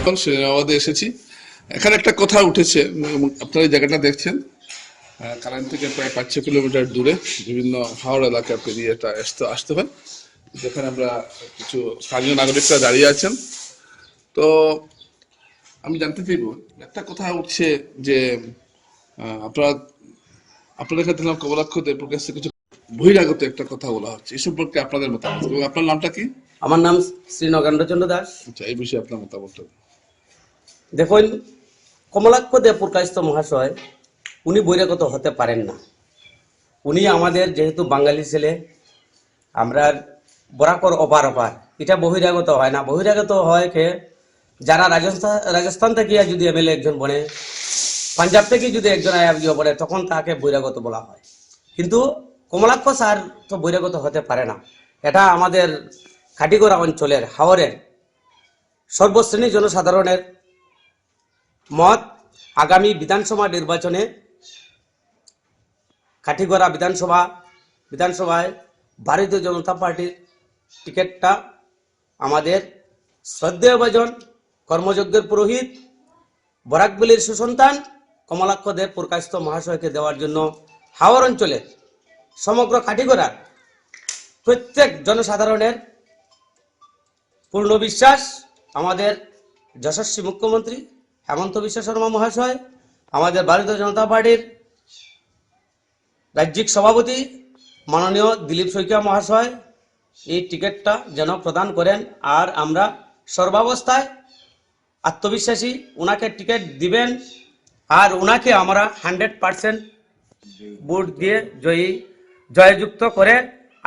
এখন সিনেমাবাদে এসেছি। এখানে একটা কথা উঠেছে আপনারা এই জায়গাটা দেখছেন। কালান থেকে প্রায় পাঁচ ছ কিলোমিটার দূরে বিভিন্ন হাওড় এলাকা পেরিয়ে এটা আসতে আসতে হয় যেখানে আমরা কিছু স্থানীয় নাগরিকরা দাঁড়িয়ে আছেন। তো আমি জানতে চাইব একটা কথা উঠছে যে আপনারা আপনাদের এখানে দেখলাম কমলাক্ষ দেবপুর কাছ কিছু বহিরাগত একটা কথা বলা হচ্ছে। এই সম্পর্কে আপনাদের মতামত এবং আপনার নামটা কি? আমার নাম শ্রী নগেন্দ্রচন্দ্র দাস। আচ্ছা এই বিষয়ে আপনার মতামত দেখুন কমলাক্ষ দেব কায়স্থ মহাশয়, উনি বৈরাগত হতে পারেন না। উনি আমাদের যেহেতু বাঙালি ছেলে, আমরা বরাকর অপার অপার। এটা বহিরাগত হয় না। বহিরাগত হয় কে? যারা রাজস্থান রাজস্থান থেকে যদি এমএলএ একজন বনে, পাঞ্জাব থেকে যদি একজন আইআরজিও বলে তখন তাকে বহিরাগত বলা হয়। কিন্তু কমলাক্ষ স্যার তো বহিরাগত হতে পারে না। এটা আমাদের খাটিগড়া অঞ্চলের, হাওরের, সর্বশ্রেণী জনসাধারণের মত আগামী বিধানসভা নির্বাচনে কাঠিগড়া বিধানসভা, বিধানসভায় ভারতীয় জনতা পার্টির টিকিটটা আমাদের শ্রদ্ধেয় ভজন কর্মযজ্ঞের পুরোহিত বরাকবিলির সুসন্তান কমলাক্ষ দেব প্রকাশিত মহাশয়কে দেওয়ার জন্য হাওর অঞ্চলের সমগ্র কাঠিগড়ার প্রত্যেক জনসাধারণের পূর্ণ বিশ্বাস আমাদের যশস্বী মুখ্যমন্ত্রী হেমন্ত বিশ্ব শর্মা মহাশয়, আমাদের ভারতীয় জনতা পার্টির রাজ্যিক সভাপতি, মাননীয় দিলীপ শইকিয়া মহাশয়, এই টিকিটটা যেন প্রদান করেন। আর আমরা সর্বাবস্থায় আত্মবিশ্বাসী ওনাকে টিকিট দিবেন। আর ওনাকে আমরা হান্ড্রেড পার্সেন্ট ভোট দিয়ে জয়ী, জয়যুক্ত করে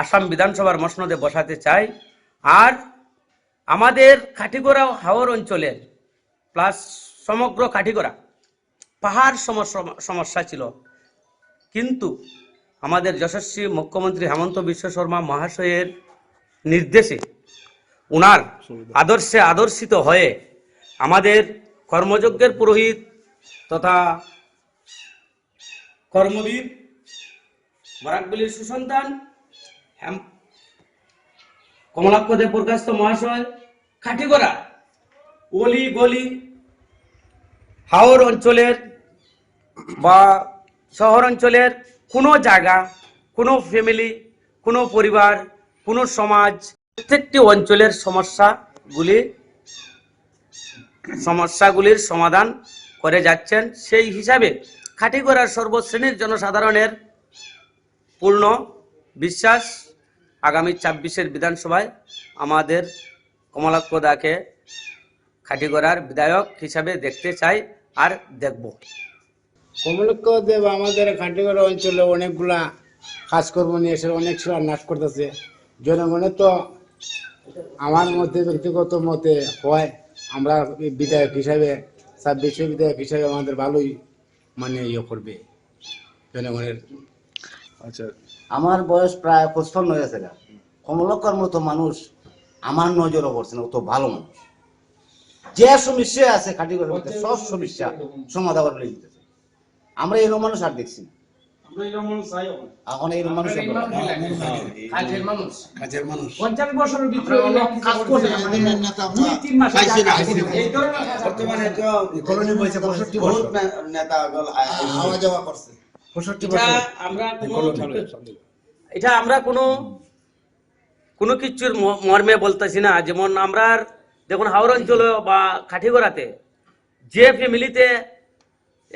আসাম বিধানসভার মসনদে বসাতে চাই। আর আমাদের কাঠিগড়া হাওর অঞ্চলের, প্লাস সমগ্র কাঠিগড়া। পাহাড় সমস্যা সমস্যা ছিল। কিন্তু আমাদের যশস্বী মুখ্যমন্ত্রী হেমন্ত বিশ্ব শর্মা মহাশয়ের নির্দেশে ওনার আদর্শে আদর্শিত হয়ে আমাদের কর্মযজ্ঞের পুরোহিত তথা কর্মবীর বরাকবলির সুসন্তান কমলাক্ষ দেব প্রকাশিত মহাশয় কাঠিগড়া অলি গলি হাওর অঞ্চলের বা শহর অঞ্চলের কোনো জায়গা, কোনো ফ্যামিলি কোনো পরিবার, কোনো সমাজ, প্রত্যেকটি অঞ্চলের সমস্যাগুলি, সমস্যাগুলির সমাধান করে যাচ্ছেন। সেই হিসাবে খাটিগড়ার সর্বশ্রেণীর জনসাধারণের পূর্ণ বিশ্বাস আগামী ছাব্বিশের বিধানসভায় আমাদের কমলাক্ষ দাকে খাটিগড়ার বিধায়ক হিসাবে দেখতে চাই। আর দেখব। কমলক্ষ দেব আমাদের খাটিগড় অঞ্চলে অনেকগুলা কাজকর্ম নিয়ে এসে অনেক নাশ করতেছে। জনগণের তো আমার মধ্যে ব্যক্তিগত মতে হয় আমরা বিধায়ক হিসাবে ছাব্বিশে বিধায়ক হিসাবে আমাদের ভালোই মানে ইয়ে করবে জনগণের। আচ্ছা। আমার বয়স প্রায় পঁচপান্ন হয়েছে গা। কমলকর মতো মানুষ আমার নজরও পড়ছে না অত ভালো মানুষ। যে সমস্যা আছে খাটি করে মধ্যে সব সমস্যা সমাধান করে দিতেছে আমরা এরকম মানুষ আর দেখছি না। এখন এরকম মানুষ আর আমরা দেখি না। কাজের মানুষ। পঞ্চাশ বছরের ভিতরে কাজ করে তিন মাসে টাকা দিয়ে দেবে। এই ধরনের কাজ বর্তমানে তো কলোনি বলছে পঁয়ষট্টি বছর। নেতা গল যাওয়া করছে। পঁয়ষট্টি এটা বছর। আমরা কোনো এটা আমরা কোনো কোনো কিছুর ম- মর্মে বলতেছি না। যেমন আমরা দেখুন হাওড় অঞ্চলে বা কাঠিগড়াতে যে ফ্যামিলিতে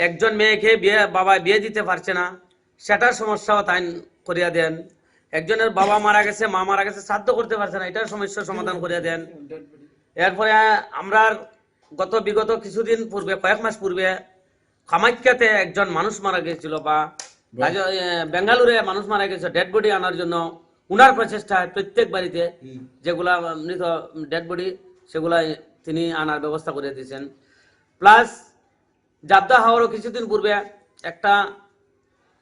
একজন মেয়েকে বিয়ে বাবা বিয়ে দিতে পারছে না। সেটার সমস্যাও তাই করিয়া দেন। একজনের বাবা মারা গেছে মা মারা গেছে শ্রাদ্ধ করতে পারছে না এটার সমস্যার সমাধান করিয়া দেন। এরপরে আমরা গত বিগত কিছুদিন পূর্বে কয়েক মাস পূর্বে কামাখ্যাতে একজন মানুষ মারা গেছিল বা বেঙ্গালুরে মানুষ মারা গেছে ডেড বডি আনার জন্য। উনার প্রচেষ্টায় প্রত্যেক বাড়িতে যেগুলা মৃত ডেড বডি সেগুলা তিনি আনার ব্যবস্থা করে দিয়েছেন। প্লাস জাবদা হাওয়ারও কিছুদিন পূর্বে একটা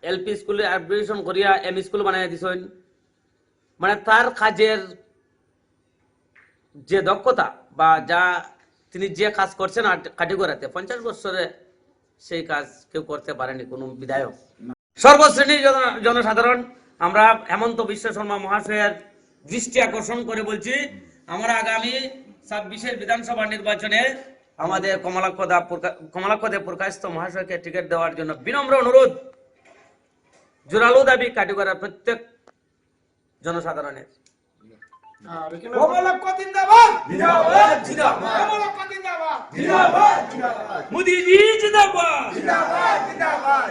এলপি স্কুলে অ্যাডমিশন করিয়া এম স্কুল বানিয়ে দিছেন। মানে তার কাজের যে দক্ষতা বা যা তিনি যে কাজ করছেন কাটিগড়াতে পঞ্চাশ বছরে সেই কাজ কেউ করতে পারেনি কোনো বিধায়ক। সর্বশ্রেণীর জনসাধারণ, আমরা হেমন্ত বিশ্ব শর্মা মহাশয়ের দৃষ্টি আকর্ষণ করে বলছি, আমরা আগামী ছাব্বিশের বিধানসভা নির্বাচনে আমাদের কমলাক্ষদা কমলাক্ষদে প্রকাশিত মহাশয়কে টিকিট দেওয়ার জন্য বিনম্র অনুরোধ। জোরালো দাবি কাটিগড়ার প্রত্যেক জনসাধারণের। মোদীজি জিন্দাবাদ! জিন্দাবাদ জিন্দাবাদ!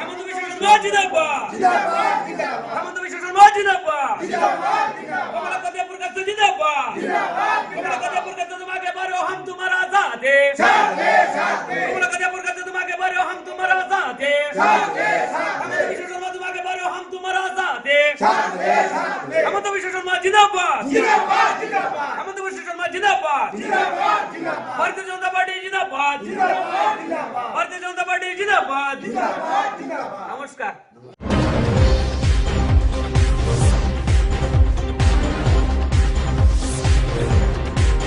জিন্দাবাদ! जिंदाबाद। जिंदाबाद जिंदाबाद। शर्मा जिंदाबाद। जिंदाबाद जिंदाबाद। भारतीय जनता पार्टी जिंदाबाद। जिंदाबाद जिंदाबाद। भारतीय जनता पार्टी जिंदाबाद। जिंदाबाद जिंदाबाद। नमस्कार।